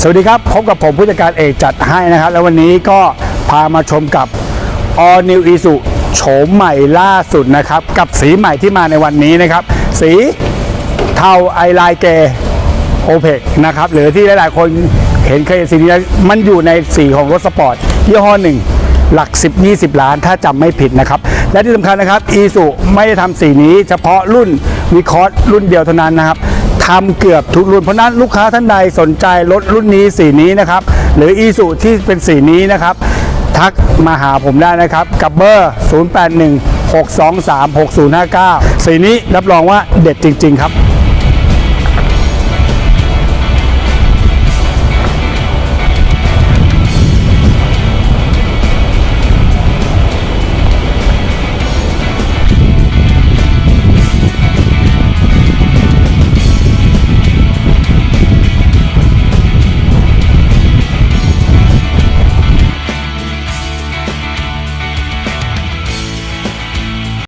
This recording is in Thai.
สวัสดีครับ พบกับผมผู้จัดการเอกจัดให้นะครับ แล้ววันนี้ก็พามาชมกับ All New i s u โฉมใหม่ล่าสุดนะครับ กับสีใหม่ที่มาในวันนี้นะครับ สีเทาไอไลเกโอเพกนะครับหรือที่หลายๆ คนเห็นเคยสีนี้มันอยู่ในสีของรถสปอร์ตยี่ห้อหนึ่งหลัก 10 20 ล้านถ้าจำไม่ผิดนะครับ และที่สำคัญนะครับอีสุไม่ได้ทำสีนี้เฉพาะรุ่นวิคอร์รุ่นเดียวเท่านั้นนะครับ ทำเกือบทุกรุ่น เพราะฉะนั้นลูกค้าท่านใดสนใจรถรุ่นนี้สีนี้นะครับ หรืออีสุที่เป็นสีนี้นะครับ ทักมาหาผมได้นะครับ กับเบอร์ 081 623 6059 สีนี้รับรองว่าเด็ดจริง ๆ ครับ